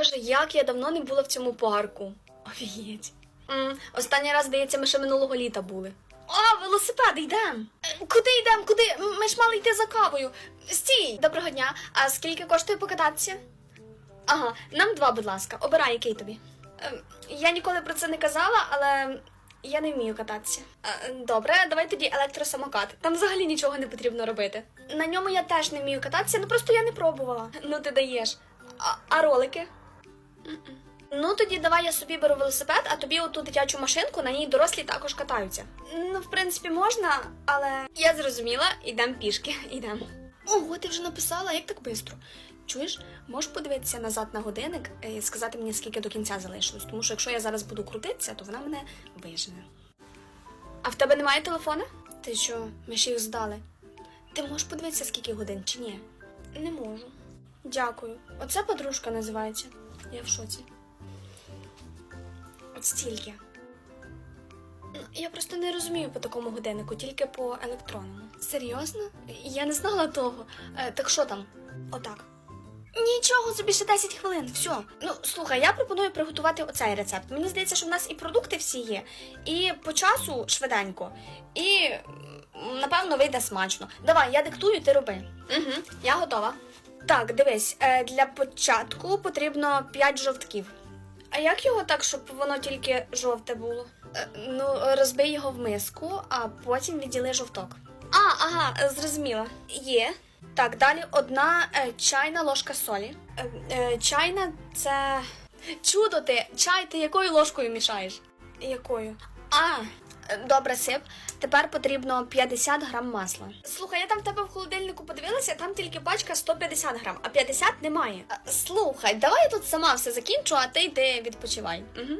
Боже, як я давно не була в цьому парку. Офігеть. М, останній раз, здається, ми ще минулого літа були. О, велосипед, йдемо. Куди йдемо? Куди? Ми ж мали йти за кавою. Стій! Доброго дня. А скільки коштує покататися? Ага, нам два, будь ласка. Обирай, який тобі. Ем, Я ніколи про це не казала, але я не вмію кататися. Е, Добре, давай тоді електросамокат. Там взагалі нічого не потрібно робити. На ньому я теж не вмію кататися, ну просто я не пробувала. Ну ти даєш. А ролики? Ну тоді давай я собі беру велосипед, а тобі оту дитячу машинку, на ній дорослі також катаються. Ну, в принципі, можна, але я зрозуміла, ідемо пішки, ідемо. Ого, ти вже написала, як так швидко? Чуєш, можеш подивитися назад на годинник і сказати мені, скільки до кінця залишилось, тому що якщо я зараз буду крутитися, то вона мене вижене. А в тебе немає телефона? Ти що, ми ж їх здали? Ти можеш подивитися, скільки годин чи ні? Не можу. Дякую. Оце подружка називається. Я в шоці. От стільки. Я просто не розумію по такому годиннику, тільки по електронному. Серйозно? Я не знала того. Е, так що там? Отак. Нічого, собі ще 10 хвилин, все. Ну, слухай, я пропоную приготувати оцей рецепт. Мені здається, що в нас і продукти всі є, і по часу швиденько, і напевно вийде смачно. Давай, я диктую, ти роби. Угу, я готова. Так, дивись, е, для початку потрібно 5 жовтків. А як його так, щоб воно тільки жовте було? Е, Ну, розбий його в миску, а потім відділи жовток. А, ага, зрозуміла. Є. Так, далі одна е, чайна ложка солі. Чайна це. Чудо ти! Чай ти якою ложкою мішаєш? Якою? А, добре, сип. Тепер потрібно 50 грам масла. Слухай, я там в тебе в холодильнику подивилася, там тільки пачка 150 грам, а 50 немає. Е, Слухай, давай я тут сама все закінчу, а ти йди відпочивай. Угу.